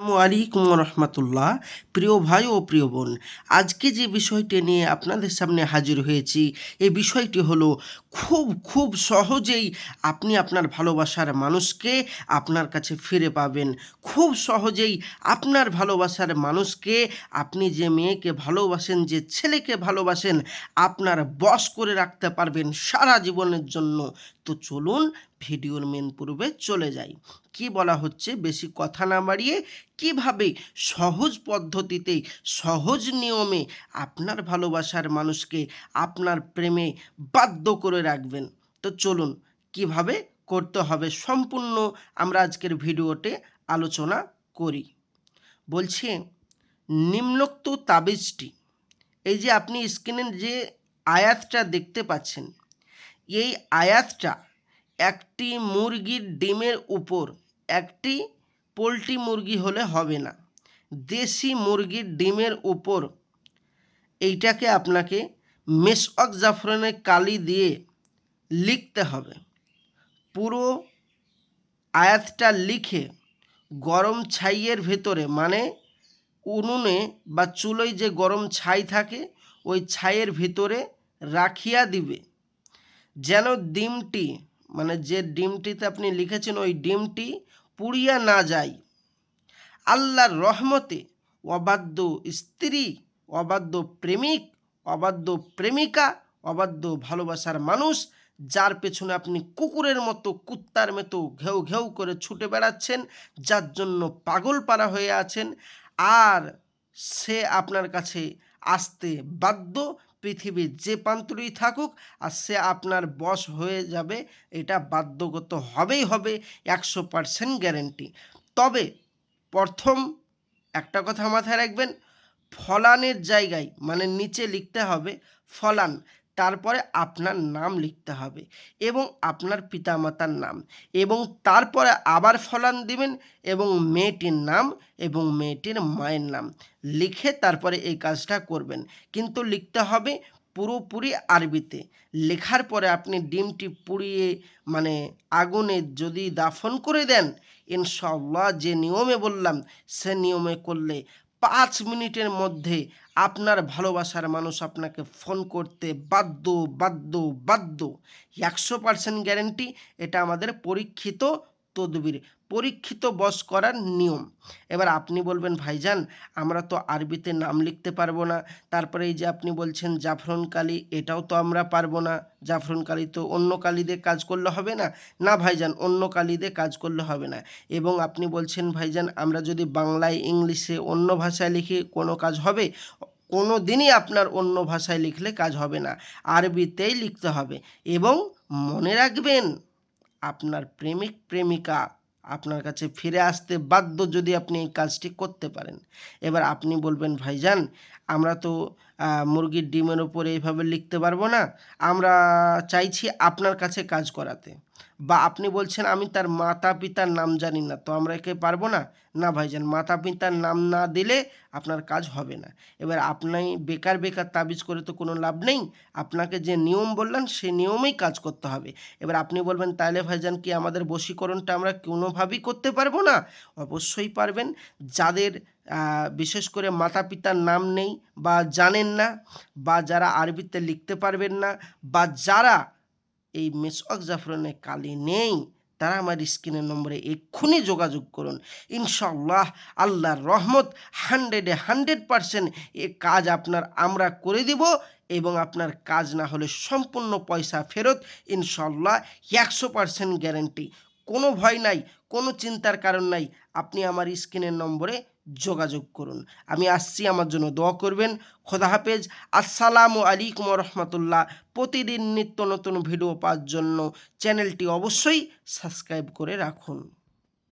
আলাইকুম রহমতুল্লাহ। প্রিয় ভাই ও প্রিয় বোন, আজকে যে বিষয়টি নিয়ে আপনাদের সামনে হাজির হয়েছি এই বিষয়টি হলো খুব খুব সহজেই আপনি আপনার ভালোবাসার মানুষকে আপনার কাছে ফিরে পাবেন। খুব সহজেই আপনার ভালোবাসার মানুষকে আপনি যে মেয়েকে ভালোবাসেন, যে ছেলেকে ভালোবাসেন, আপনার বস করে রাখতে পারবেন সারা জীবনের জন্য। তো চলুন ভিডিওর মেন পূর্বে চলে যাই। কি বলা হচ্ছে? বেশি কথা না বাড়িয়ে কীভাবে সহজ পদ্ধতিতে, সহজ নিয়মে আপনার ভালোবাসার মানুষকে আপনার প্রেমে বাধ্য করে রাখবেন? তো চলুন, কীভাবে করতে হবে সম্পূর্ণ আমরা আজকের ভিডিওতে আলোচনা করি। বলছি, নিম্নোক্ত তাবিজটি, এই যে আপনি স্ক্রিনের যে আয়াতটা দেখতে পাচ্ছেন, এই আয়াতটা একটি মুরগির ডিমের উপর, একটি পোলট্রি মুরগি হলে হবে না। দেশি মুরগির ডিমের উপর এইটাকে আপনাকে মেসক জাফরানের কালি দিয়ে লিখতে হবে। পুরো আয়াতটা লিখে গরম ছাইয়ের ভেতরে মানে উনুনে বা চুলোয় যে গরম ছাই থাকে, ওই ছাইয়ের ভিতরে রাখিয়া দিবে। যেন ডিমটি মানে যে ডিমটিতে আপনি লিখেছেন, ওই ডিমটি পুড়িয়া না যায় আল্লাহর রহমতে অবাধ্য স্ত্রী, অবাধ্য প্রেমিক, অবাধ্য প্রেমিকা, অবাধ্য ভালোবাসার মানুষ, যার পেছনে আপনি কুকুরের মতো, কুত্তার মতো ঘেউ ঘেউ করে ছুটে বেড়াচ্ছেন, যার জন্য পাগল পারা হয়ে আছেন, আর সে আপনার কাছে আসতে বাধ্য পৃথিবীর যে প্রান্তরেই থাকুক আর সে আপনার বস হয়ে যাবে, এটা বাধ্যগত হবেই হবে, একশো পারসেন্ট গ্যারেন্টি তবে প্রথম একটা কথা মাথায় রাখবেন, ফলানের জায়গায় মানে নিচে লিখতে হবে, ফলান। তারপরে আপনার নাম লিখতে হবে এবং আপনার পিতামাতার নাম এবং তারপরে আবার ফলান দিবেন এবং মেয়েটির নাম এবং মেয়েটির মায়ের নাম। লিখে তারপরে এই কাজটা করবেন। কিন্তু লিখতে হবে পুরোপুরি আরবিতে। লেখার পরে আপনি ডিমটি পুড়িয়ে মানে আগুনে যদি দাফন করে দেন ইনশাল্লাহ যে নিয়মে বললাম, সে নিয়মে করলে পাঁচ মিনিটের মধ্যে আপনার ভালোবাসার মানুষ আপনাকে ফোন করতে বাধ্য বাধ্য বাধ্য। একশো পার্সেন্ট গ্যারেন্টি এটা আমাদের পরীক্ষিত তদবির পরীক্ষিত বস করার নিয়ম। এবার আপনি বলবেন, ভাইজান, আমরা তো আরবিতে নাম লিখতে পারব না। তারপরে এই যে আপনি বলছেন জাফরন কালি, এটাও তো আমরা পারব না। জাফরন কালি তো অন্য কালি দিয়ে কাজ করলে হবে না। না, ভাইজান, অন্য কালি দিয়ে কাজ করলে হবে না। এবং আপনি বলছেন, ভাইজান, আমরা যদি বাংলায় ইংলিশে অন্য ভাষায় লিখি, কোনো কাজ হবে? কোনো দিনই আপনার অন্য ভাষায় লিখলে কাজ হবে না। আরবিতেই লিখতে হবে। এবং মনে রাখবেন আপনার প্রেমিক প্রেমিকা আপনার কাছে ফিরে আসতে বাধ্য যদি আপনি এই কাজটি করতে পারেন। এবার আপনি বলবেন, ভাইজান, আমরা তো মুরগির ডিমের ওপরে এইভাবে লিখতে পারব না। আমরা চাইছি আপনার কাছে কাজ করাতে। বা আপনি বলছেন, আমি তার মাতা পিতার নাম জানি না। তো আমরা একে পারব না? না, ভাইজান মাতা পিতার নাম না দিলে আপনার কাজ হবে না। এবার আপনি বেকার বেকার তাবিজ করে তো কোনো লাভ নেই। আপনাকে যে নিয়ম বললেন সেই নিয়মেই কাজ করতে হবে। এবার আপনি বলবেন, তাহলে ভাইজান কি আমাদের বশীকরণটা আমরা কোনোভাবেই করতে পারব না? অবশ্যই পারবেন। যাদের বিশেষ করে মাতা পিতার নাম নেই বা জানেন না বা যারা আরবিতে লিখতে পারবেন না বা যারা এই মেসক জাফরানের কালি নেই, তারা আমার স্ক্রিনের নম্বরে এক্ষুনি যোগাযোগ করুন। ইনশাল্লাহ আল্লাহর রহমত হান্ড্রেডে হান্ড্রেড পারসেন্ট এ কাজ আপনার আমরা করে দিব এবং আপনার কাজ না হলে সম্পূর্ণ পয়সা ফেরত ইনশাল্লাহ একশো পারসেন্ট গ্যারেন্টি। কোনো ভয় নাই, কোনো চিন্তার কারণ নাই। আপনি আমার স্ক্রিনের নম্বরে যোগাযোগ করুন। আমি আসছি, আমার জন্য দোয়া করবেন। খোদা হাফেজ। আসসালামু আলাইকুম রহমতুল্লাহ। প্রতিদিন নিত্য নতুন ভিডিও পাওয়ার জন্য চ্যানেলটি অবশ্যই সাবস্ক্রাইব করে রাখুন।